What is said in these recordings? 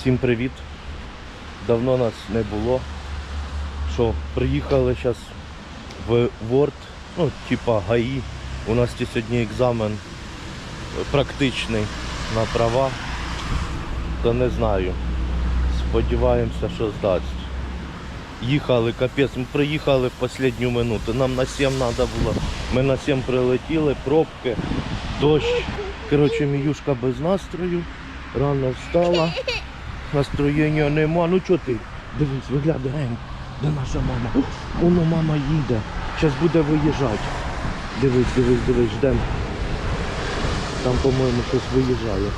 Всім привіт. Давно нас не було. Що, приїхали зараз в Word, ну, типа ГАІ. У нас сьогодні екзамен е, практичний на права. То не знаю. Сподіваємося, що здасть. Їхали, капець, ми приїхали в останню минуту. Нам на 7 треба було. Ми на 7 прилетіли, пробки, дощ. Коротше, Міюшка без настрою. Рано встала. Настроєння нема. Ну чого ти? Дивись, виглядаємо. Де наша мама? Воно мама їде. Зараз буде виїжджати. Дивись, дивись, дивись, ждемо. Там, по-моєму, щось виїжджає.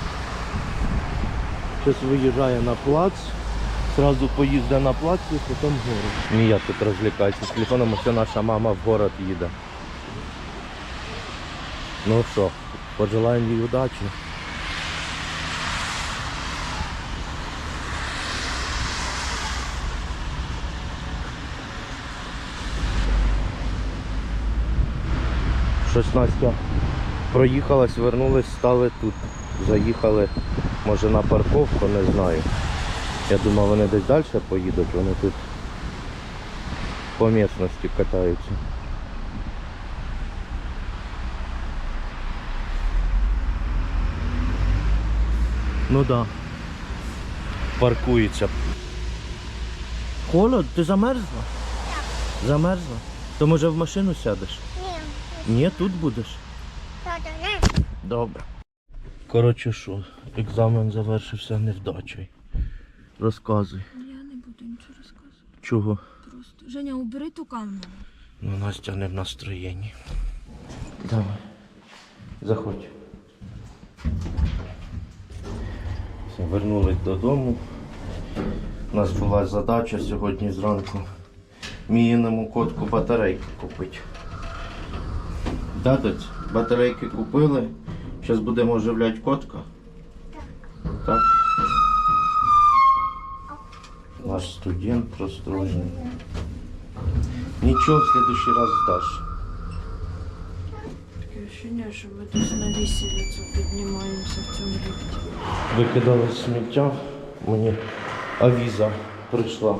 Зараз виїжджає на плац. Сразу поїзде на плац і потім в город. Мія тут розвлікається з телефоном, ось наша мама в город їде. Ну що, пожелаємо їй удачі. Щось Настя проїхалась, вернулась, стали тут. Заїхали, може на парковку, не знаю. Я думав, вони десь далі поїдуть, вони тут по місності катаються. Ну да. Паркується. Холод, ти замерзла? Замерзла? То може в машину сядеш? Ні, тут будеш. Добре. Коротше що, екзамен завершився невдачею. Розказуй. Я не буду нічого розказувати. Чого? Просто. Женя, убери ту камеру. Ну, Настя не в настроєнні. Давай. Заходь. Все, вернулись додому. У нас була задача сьогодні зранку міїному котку батарейки купити. Да, доць? Батарейки купили. Зараз будемо оживляти котка. Так. Наш студент розстроєний. Нічого, в следующий раз здаш. Таке ощущення, що ми десь на вісілицю піднімаємося в цьому ліфті. Викидали сміття, мені авіза прийшла.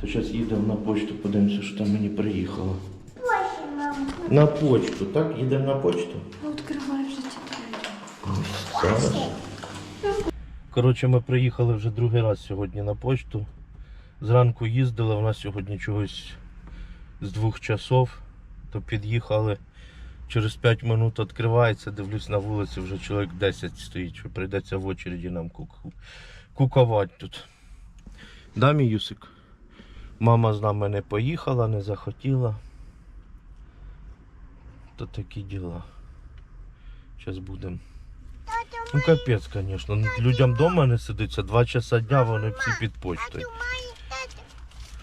То зараз їдемо на почту, подивимося, що там мені приїхало. На почту, так? Їдемо на почту. Відкривай вже. Зараз. Коротше, ми приїхали вже другий раз сьогодні на почту. Зранку їздили, у нас сьогодні чогось з двох часов, то під'їхали. Через 5 минут відкривається, дивлюсь на вулиці, вже чоловік 10 стоїть, що прийдеться в очереді нам куку... кукувати тут. Да, мій Юсик? Мама з нами не поїхала, не захотіла. То такі діла. Зараз будемо. Ну капець, звісно. Людям вдома не сидиться, два часа дня вони всі під почтою.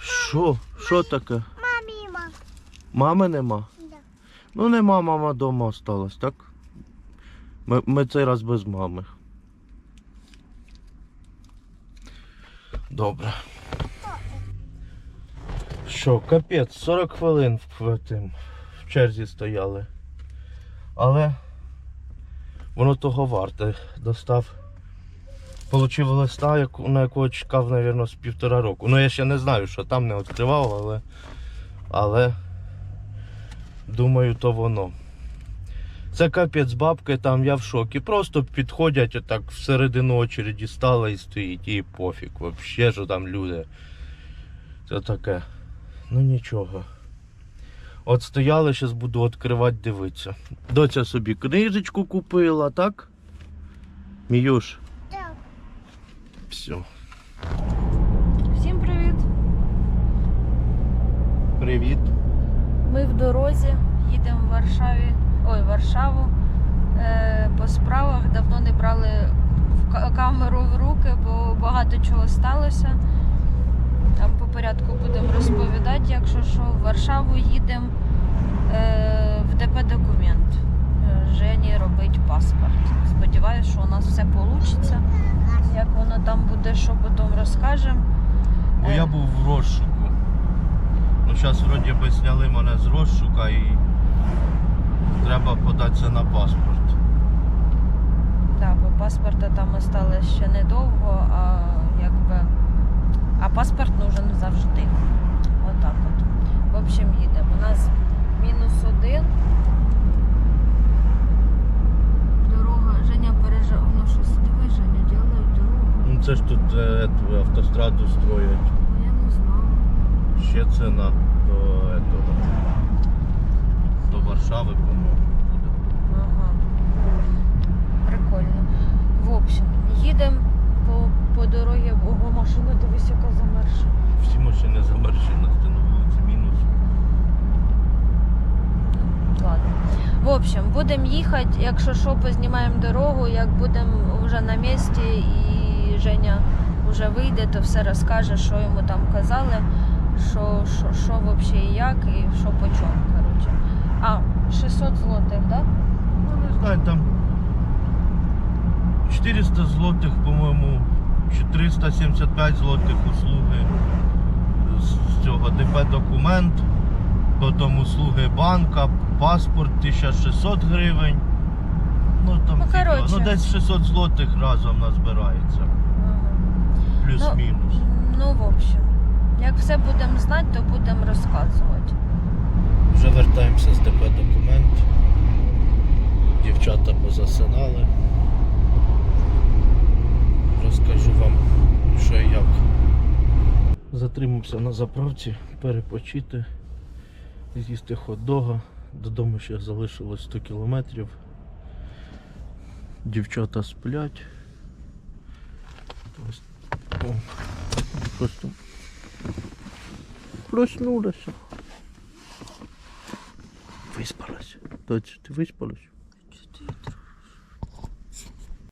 Що? Що таке? мамі, мам. Мами нема? Да. Ну нема, мама вдома осталась, так? Ми, ми цей раз без мами. Добре. Що, капець, 40 хвилин в, в, тим, в черзі стояли. Але воно того варте. Достав. Получив листа, на якого чекав, мабуть, з півтора року. Ну я ще не знаю, що там не відкривав, але. Але думаю, то воно. Це капець бабки, там я в шокі. Просто підходять отак всередину очереді стала і стоїть, і пофіг. Вообще що там люди. Це таке. Ну нічого. От стояли, зараз буду відкривати, дивитися. Доця собі книжечку купила, так? Міюш, Так. все. Всім привіт! Привіт. Ми в дорозі, їдемо в Варшаві. Ой, Варшаву. Е, по справах давно не брали в камеру в руки, бо багато чого сталося. Там по порядку будемо розповідати, якщо що, в Варшаву їдемо е, в ДП документ. Е, Жені робить паспорт. Сподіваюсь, що у нас все вийде. Як воно там буде, що потім розкажемо. Бо я був в розшуку. Ну зараз вроді би зняли мене з розшука і треба податися на паспорт. Так, бо паспорта там осталось ще недовго, а якби. А паспорт нужен завжди. Отак от. В общем, їдемо. У нас мінус один. Дорога. Женя пережив. Ну щось диви, Женя, ділають дорогу. Ну це ж тут е, ету, автостраду строять. Я не знаю. Ще ціна до этого. До Варшави, по-моєму, буде. Ага. Прикольно. В общем, їдемо по, по дорозі. Ого, машина дивись, яка замерша. Всі машини замерзші, на на вулиці мінус. Ладно. В общем, будемо їхати, якщо що, познімаємо дорогу, як будемо вже на місці і Женя вже вийде, то все розкаже, що йому там казали, що, що, що взагалі і як, і що по чому. Коротше. А, 600 злотих, так? Да? Ну не знаю, там 400 злотих, по-моєму, чи 375 злотих услуги з цього ДП документ, потім услуги банка, паспорт 1600 гривень. Ну там Ну, ну десь 600 злотих разом назбирається. Плюс-мінус. Ну, в общем, як все будемо знати, то будемо розказувати. Вже вертаємося з ДП документ. Дівчата позасинали. Розкажу вам, що і як. Затримався на заправці, перепочити, з'їсти хот-дога. Додому ще залишилось 100 кілометрів. Дівчата сплять. Ось, о, Просто проснулася. Виспалась. Доця, ти виспалась?